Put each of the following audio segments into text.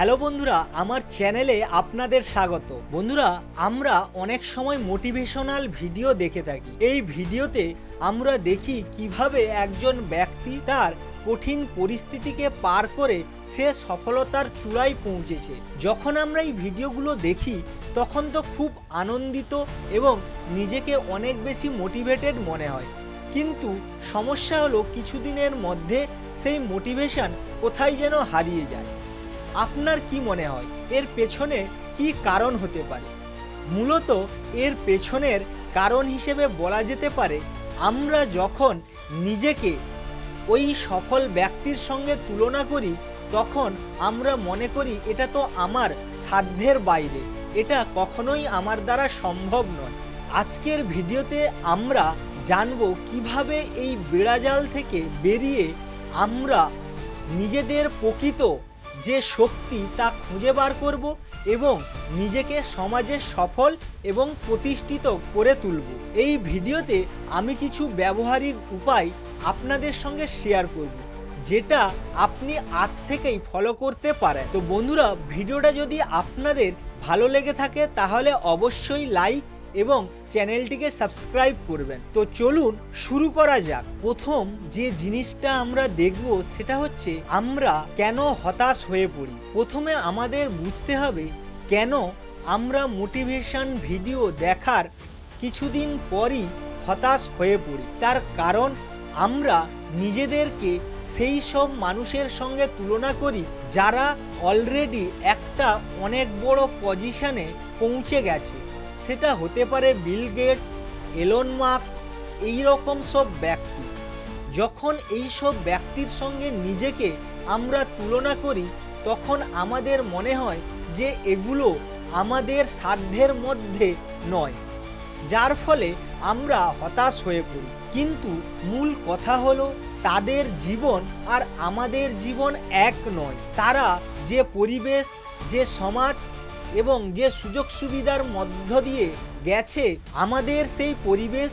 Hello বন্ধুরা, আমার চ্যানেলে আপনাদের স্বাগত। বন্ধুরা, আমরা অনেক সময় মোটিভেশনাল ভিডিও দেখে থাকি। এই ভিডিওতে আমরা দেখি কীভাবে একজন ব্যক্তি তার কঠিন পরিস্থিতিকে পার করে সে সফলতার চূড়ায় পৌঁছেছে। যখন আমরা এই ভিডিওগুলো দেখি, তখন তো খুব আনন্দিত এবং নিজেকে অনেক বেশি মোটিভেটেড মনে হয়। কিন্তু সমস্যা হলো, কিছুদিনের মধ্যে সেই মোটিভেশন কোথায় যেন হারিয়ে যায়। আপনার কি মনে হয়? এর পেছনে কি কারণ হতে পারে? মূলত এর পেছনের কারণ হিসেবে বলা যেতে পারে, আমরা যখন নিজেকে ওই সফল ব্যক্তির সঙ্গে তুলনা করি, তখন আমরা মনে করি এটা তো আমার সাধ্যের বাইরে। এটা কখনোই আমার দ্বারা সম্ভব নয়। আজকের ভিডিওতে আমরা জানব কীভাবে এই বেড়াজাল থেকে বেরিয়ে আমরা নিজেদের প্রকৃত যে শক্তি তা খুঁজে বার করব এবং নিজেকে সমাজে সফল এবং প্রতিষ্ঠিত করে তুলব। এই ভিডিওতে আমি কিছু ব্যবহারিক উপায় আপনাদের সঙ্গে শেয়ার করব, যেটা আপনি আজ থেকেই ফলো করতে পারেন। তো বন্ধুরা, ভিডিওটা যদি আপনাদের ভালো লেগে থাকে, তাহলে অবশ্যই লাইক এবং চ্যানেলটিকে সাবস্ক্রাইব করবেন। তো চলুন শুরু করা যাক। প্রথম যে জিনিসটা আমরা দেখব সেটা হচ্ছে আমরা কেন হতাশ হয়ে পড়ি। প্রথমে আমাদের বুঝতে হবে কেন আমরা মোটিভেশন ভিডিও দেখার কিছুদিন পরই হতাশ হয়ে পড়ি। তার কারণ আমরা নিজেদেরকে সেই সব মানুষের সঙ্গে তুলনা করি যারা অলরেডি একটা অনেক বড় পজিশনে পৌঁছে গেছে। সেটা হতে পারে বিল গেটস, এলন মার্কস এই রকম সব ব্যক্তি। যখন এই সব ব্যক্তির সঙ্গে নিজেকে আমরা তুলনা করি, তখন আমাদের মনে হয় যে এগুলো আমাদের সাধ্যের মধ্যে নয়, যার ফলে আমরা হতাশ হয়ে পড়ি। কিন্তু মূল কথা হলো, তাদের জীবন আর আমাদের জীবন এক নয়। তারা যে পরিবেশ, যে সমাজ এবং যে সুযোগ সুবিধার মধ্য দিয়ে গেছে, আমাদের সেই পরিবেশ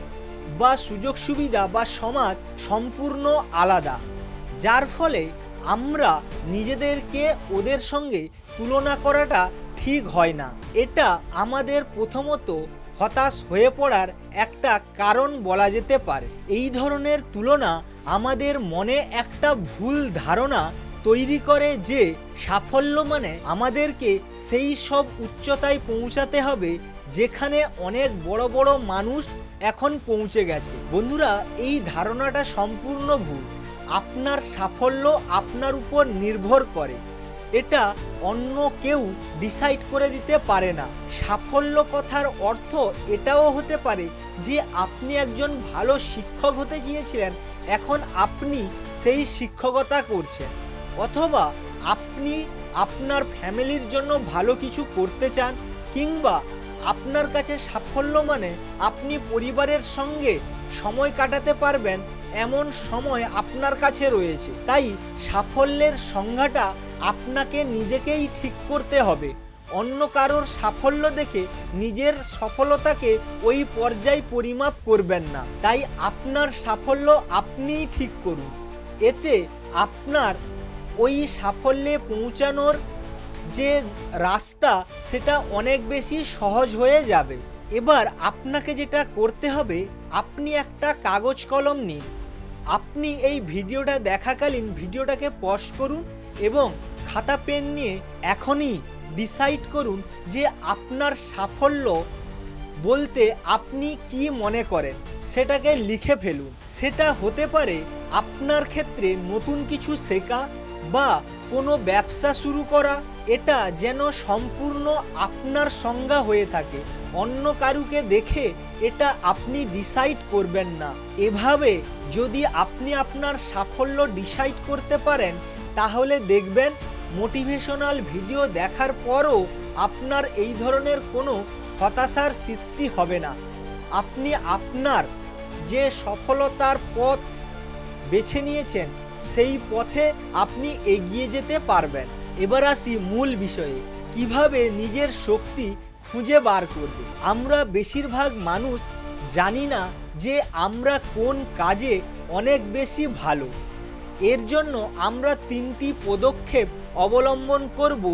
বা সুযোগ সুবিধা বা সমাজ সম্পূর্ণ আলাদা। যার ফলে আমরা নিজেদেরকে ওদের সঙ্গে তুলনা করাটা ঠিক হয় না। এটা আমাদের প্রথমত হতাশ হয়ে পড়ার একটা কারণ বলা যেতে পারে। এই ধরনের তুলনা আমাদের মনে একটা ভুল ধারণা তৈরি করে যে সাফল্য মানে আমাদেরকে সেই সব উচ্চতায় পৌঁছাতে হবে যেখানে অনেক বড় বড় মানুষ এখন পৌঁছে গেছে। বন্ধুরা, এই ধারণাটা সম্পূর্ণ ভুল। আপনার সাফল্য আপনার উপর নির্ভর করে। এটা অন্য কেউ ডিসাইড করে দিতে পারে না। সাফল্য কথার অর্থ এটাও হতে পারে যে আপনি একজন ভালো শিক্ষক হতে চেয়েছিলেন, এখন আপনি সেই শিক্ষকতা করছেন। অথবা আপনি আপনার ফ্যামিলির জন্য ভালো কিছু করতে চান কিংবা আপনার কাছে সাফল্য মানে আপনি পরিবারের সঙ্গে সময় কাটাতে পারবেন, এমন সময় আপনার কাছে রয়েছে। তাই সাফল্যের সংজ্ঞাটা আপনাকে নিজেকেই ঠিক করতে হবে। অন্য কারোর সাফল্য দেখে নিজের সফলতাকে ওই পর্যায়ে পরিমাপ করবেন না। তাই আপনার সাফল্য আপনিই ঠিক করুন। এতে আপনার ওই সাফল্যে পৌঁছানোর যে রাস্তা, সেটা অনেক বেশি সহজ হয়ে যাবে। এবার আপনাকে যেটা করতে হবে, আপনি একটা কাগজ কলম নিন। আপনি এই ভিডিওটা দেখাকালীন ভিডিওটাকে পজ করুন এবং খাতা পেন নিয়ে এখনই ডিসাইড করুন যে আপনার সাফল্য বলতে আপনি কি মনে করেন। সেটাকে লিখে ফেলুন। সেটা হতে পারে আপনার ক্ষেত্রে নতুন কিছু শেখা বা কোনো ব্যবসা শুরু করা, এটা যেন সম্পূর্ণ আপনার সংজ্ঞা হয়ে থাকে। অন্য কারুকে দেখে এটা আপনি ডিসাইড করবেন না। এভাবে যদি আপনি আপনার সাফল্য ডিসাইড করতে পারেন, তাহলে দেখবেন মোটিভেশনাল ভিডিও দেখার পরও আপনার এই ধরনের কোনো হতাশার সৃষ্টি হবে না। আপনি আপনার যে সফলতার পথ বেছে নিয়েছেন সেই পথে আপনি এগিয়ে যেতে পারবেন। এবার আসি মূল বিষয়ে, কীভাবে নিজের শক্তি খুঁজে বার করবে? আমরা বেশিরভাগ মানুষ জানি না যে আমরা কোন কাজে অনেক বেশি ভালো। এর জন্য আমরা তিনটি পদক্ষেপ অবলম্বন করব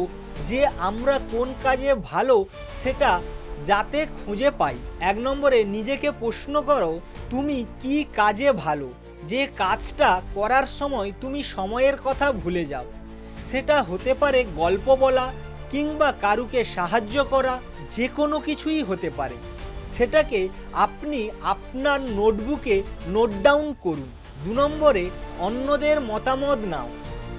যে আমরা কোন কাজে ভালো সেটা যাতে খুঁজে পাই। এক নম্বরে নিজেকে প্রশ্ন করো, তুমি কি কাজে ভালো? যে কাজটা করার সময় তুমি সময়ের কথা ভুলে যাও। সেটা হতে পারে গল্প বলা কিংবা কারুকে সাহায্য করা, যে কোনো কিছুই হতে পারে। সেটাকে আপনি আপনার নোটবুকে নোট ডাউন করুন। দু নম্বরে অন্যদের মতামত নাও।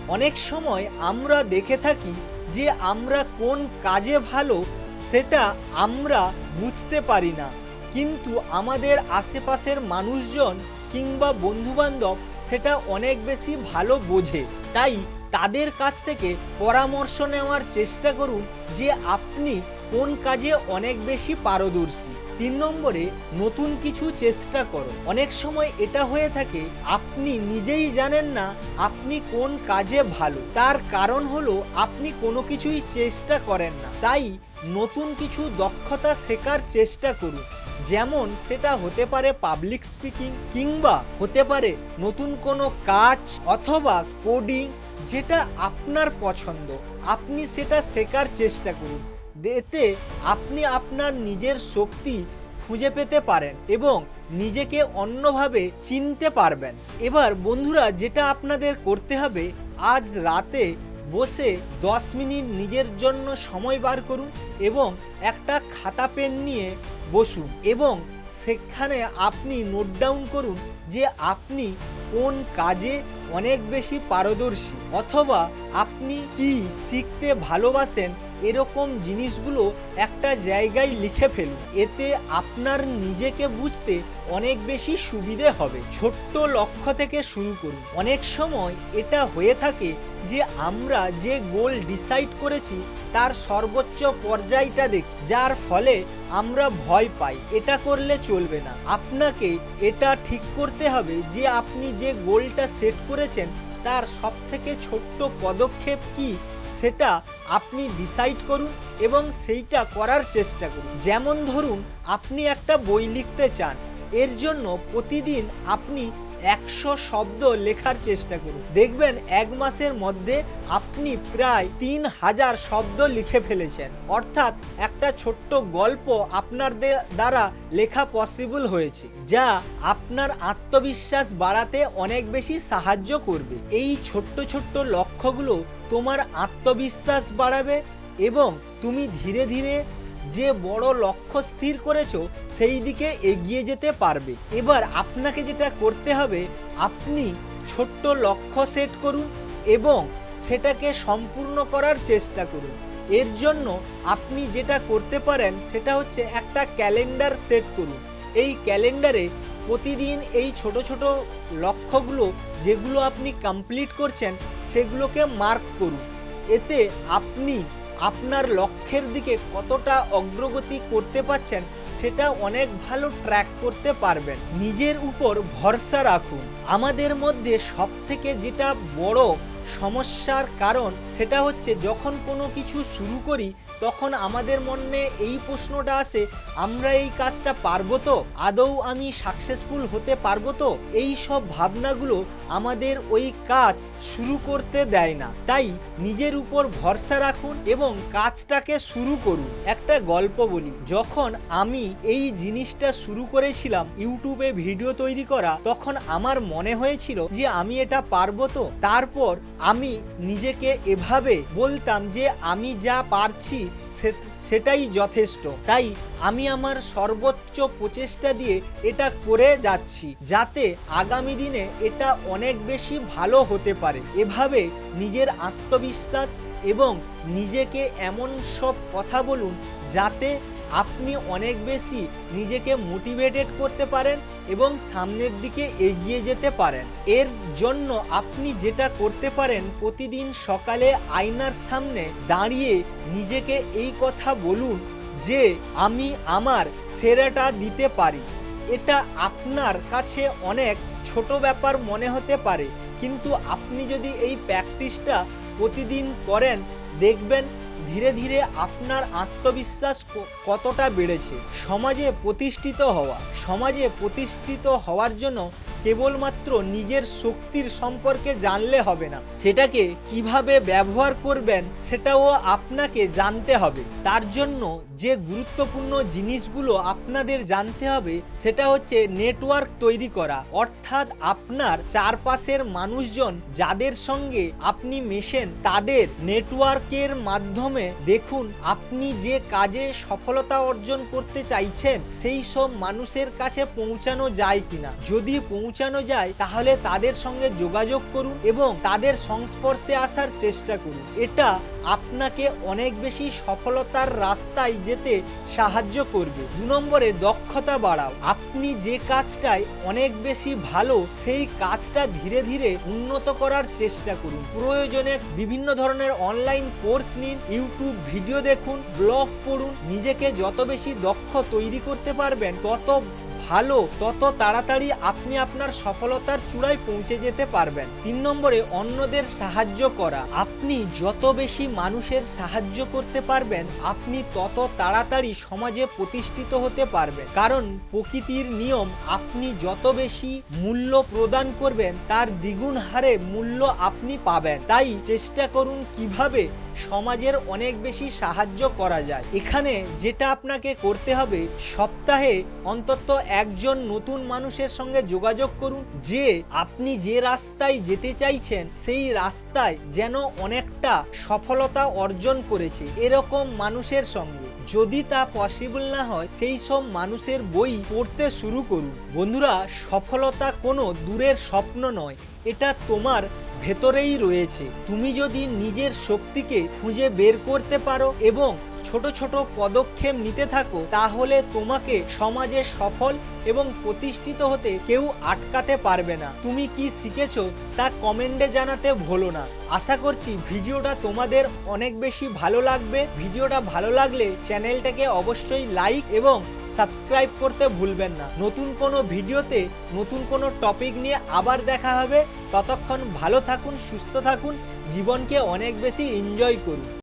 অনেক সময় আমরা দেখে থাকি যে আমরা কোন কাজে ভালো সেটা আমরা বুঝতে পারি না। কিন্তু আমাদের আশেপাশের মানুষজন কিংবা বন্ধুবান্ধব সেটা অনেক বেশি ভালো বোঝে। তাই তাদের কাছ থেকে পরামর্শ নেওয়ার চেষ্টা করুন যে আপনি কোন কাজে অনেক বেশি পারদর্শী। তিন নম্বরে, নতুন কিছু চেষ্টা করো। অনেক সময় এটা হয়ে থাকে, আপনি নিজেই জানেন না আপনি কোন কাজে ভালো। তার কারণ হলো আপনি কোনো কিছুই চেষ্টা করেন না। তাই নতুন কিছু দক্ষতা শেখার চেষ্টা করুন। যেমন সেটা হতে পারে পাবলিক স্পিকিং কিংবা হতে পারে নতুন কোনো কাজ অথবা কোডিং যেটা আপনার পছন্দ। আপনি সেটা শেখার চেষ্টা করুন। এতে আপনি আপনার নিজের শক্তি খুঁজে পেতে পারেন এবং নিজেকে অন্যভাবে চিনতে পারবেন। এবার বন্ধুরা, যেটা আপনাদের করতে হবে, আজ রাতে বসে দশ মিনিট নিজের জন্য সময় বার করুন এবং একটা খাতা পেন নিয়ে বসুন এবং সেখানে আপনি নোট ডাউন করুন যে আপনি কোন কাজে অনেক বেশি পারদর্শী অথবা আপনি কি শিখতে ভালোবাসেন এরকম জিনিসগুলো একটা জায়গায় লিখে ফেলুন। এতে আপনার নিজেকে বুঝতে অনেক বেশি সুবিধে হবে। ছোট্ট লক্ষ্য থেকে শুরু করুন। অনেক সময় এটা হয়ে থাকে যে আমরা যে গোল ডিসাইড করেছি, তার সর্বোচ্চ পর্যায়টা দেখি, যার ফলে আমরা ভয় পাই। এটা করলে চলবে না। আপনাকে এটা ঠিক করতে হবে যে আপনি যে গোলটা সেট করেছেন, তার সব থেকে ছোট্ট পদক্ষেপ কি? সেটা আপনি ডিসাইড করুন এবং সেইটা করার চেষ্টা করুন। যেমন ধরুন, আপনি একটা বই লিখতে চান, এর জন্য প্রতিদিন আপনি একশো শব্দ লেখার চেষ্টা করুন। দেখবেন এক মাসের মধ্যে আপনি প্রায় তিন হাজার শব্দ লিখে ফেলেছেন। অর্থাৎ একটা ছোট্ট গল্প আপনার দ্বারা লেখা পসিবল হয়েছে, যা আপনার আত্মবিশ্বাস বাড়াতে অনেক বেশি সাহায্য করবে। এই ছোট্ট ছোট্ট লক্ষ্যগুলো তোমার আত্মবিশ্বাস বাড়াবে এবং তুমি ধীরে ধীরে যে বড় লক্ষ্য স্থির করেছ, সেই দিকে এগিয়ে যেতে পারবে। এবার আপনাকে যেটা করতে হবে, আপনি ছোট্ট লক্ষ্য সেট করুন এবং সেটাকে সম্পূর্ণ করার চেষ্টা করুন। এর জন্য আপনি যেটা করতে পারেন, সেটা হচ্ছে একটা ক্যালেন্ডার সেট করুন। এই ক্যালেন্ডারে প্রতিদিন এই ছোট ছোট লক্ষ্যগুলো, যেগুলো আপনি কমপ্লিট করছেন, সেগুলোকে মার্ক করুন। এতে আপনি আপনার লক্ষ্যের দিকে কতটা অগ্রগতি করতে পারছেন, সেটা অনেক ভালো ট্র্যাক করতে পারবেন। নিজের উপর ভরসা রাখুন। আমাদের মধ্যে সব থেকে যেটা বড় সমস্যার কারণ, সেটা হচ্ছে যখন কোনো কিছু শুরু করি, তখন আমাদের মনে এই প্রশ্নটা আসে, আমরা এই কাজটা পারব তো? আদৌ আমি সাকসেসফুল হতে পারব তো? এই সব ভাবনাগুলো আমাদের ওই কাজ শুরু করতে দেয় না। তাই নিজের উপর ভরসা রাখুন এবং কাজটাকে শুরু করুন। একটা গল্প বলি, যখন আমি এই জিনিসটা শুরু করেছিলাম ইউটিউবে ভিডিও তৈরি করা, তখন আমার মনে হয়েছিল যে আমি এটা পারব তো। তারপর আমি নিজেকে এভাবে বলতাম যে আমি যা পারছি সেটাই যথেষ্ট। তাই আমি আমার সর্বোচ্চ প্রচেষ্টা দিয়ে এটা করে যাচ্ছি, যাতে আগামী দিনে এটা অনেক বেশি ভালো হতে পারে। এভাবে নিজের আত্মবিশ্বাস এবং নিজেকে এমন সব কথা বলুন, যাতে আপনি অনেক বেশি নিজেকে মোটিভেটেড করতে পারেন এবং সামনের দিকে এগিয়ে যেতে পারেন। এর জন্য আপনি যেটা করতে পারেন, প্রতিদিন সকালে আয়নার সামনে দাঁড়িয়ে নিজেকে এই কথা বলুন যে, আমি আমার সেরাটা দিতে পারি। এটা আপনার কাছে অনেক ছোট ব্যাপার মনে হতে পারে, কিন্তু আপনি যদি এই প্র্যাকটিসটা প্রতিদিন করেন, দেখবেন ধীরে ধীরে আপনার আত্মবিশ্বাস কতটা বেড়েছে? সমাজে প্রতিষ্ঠিত হওয়া সমাজে প্রতিষ্ঠিত হওয়ার জন্য কেবলমাত্র নিজের শক্তির সম্পর্কে জানলে হবে না। সেটাকে কীভাবে ব্যবহার করবেন সেটাও আপনাকে জানতে হবে। তার জন্য যে গুরুত্বপূর্ণ জিনিসগুলো আপনাদের জানতে হবে, সেটা হচ্ছে নেটওয়ার্ক তৈরি করা। অর্থাৎ আপনার চারপাশের মানুষজন যাদের সঙ্গে আপনি মেশেন, তাদের নেটওয়ার্কের মাধ্যমে দেখুন আপনি যে কাজে সফলতা অর্জন করতে চাইছেন, সেই সব মানুষের কাছে পৌঁছানো যায় কিনা। যদি পৌঁছানো যায়, তাহলে তাদের সঙ্গে যোগাযোগ করুন এবং তাদের সংস্পর্শে আসার চেষ্টা করুন। এটা আপনাকে অনেক বেশি সফলতার রাস্তায় যেতে সাহায্য করবে। দু নম্বরে দক্ষতা বাড়াও। আপনি যে কাজটায় অনেক বেশি ভালো, সেই কাজটা ধীরে ধীরে উন্নত করার চেষ্টা করুন। প্রয়োজনে বিভিন্ন ধরনের অনলাইন কোর্স নিন, ইউটিউব ভিডিও দেখুন, ব্লগ পড়ুন। নিজেকে যত বেশি দক্ষ তৈরি করতে পারবেন, তত ভালো, তত তাড়াতাড়ি আপনি আপনার সফলতার চূড়ায় পৌঁছে যেতে পারবেন। তিন নম্বরে, অন্যদের সাহায্য করা। আপনি যত বেশি মানুষের সাহায্য করতে পারবেন, আপনি তত তাড়াতাড়ি সমাজে প্রতিষ্ঠিত হতে পারবেন। কারণ, প্রকৃতির নিয়ম, আপনি যত বেশি মূল্য প্রদান করবেন, তার দ্বিগুণ হারে মূল্য আপনি পাবেন। তাই চেষ্টা করুন কীভাবে সমাজের অনেক বেশি সাহায্য করা যায়। এখানে যেটা আপনাকে করতে হবে, সপ্তাহে অন্তত একজন নতুন মানুষের সঙ্গে যোগাযোগ করুন, যে আপনি যে রাস্তায় যেতে চাইছেন, সেই রাস্তায় যেন অনেকটা সফলতা অর্জন করেছে এরকম মানুষের সঙ্গে। যদি তা পসিবল না হয়, সেই সব মানুষের বই পড়তে শুরু করুন। বন্ধুরা, সফলতা কোনো দূরের স্বপ্ন নয়। এটা তোমার ভেতরেই রয়েছে। তুমি যদি নিজের শক্তিকে খুঁজে বের করতে পারো এবং ছোট ছোট পদক্ষেপ নিতে থাকো, তাহলে তোমাকে সমাজে সফল এবং প্রতিষ্ঠিত হতে কেউ আটকাতে পারবে না। তুমি কি শিখেছো তা কমেন্টে জানাতে ভুলো না। আশা করছি ভিডিওটা তোমাদের অনেক বেশি ভালো লাগবে। ভিডিওটা ভালো লাগলে চ্যানেলটাকে অবশ্যই লাইক এবং সাবস্ক্রাইব করতে ভুলবেন না। নতুন কোনো ভিডিওতে নতুন কোনো টপিক নিয়ে আবার দেখা হবে। ততক্ষণ ভালো থাকুন, সুস্থ থাকুন। জীবনকে অনেক বেশি এনজয় করুন।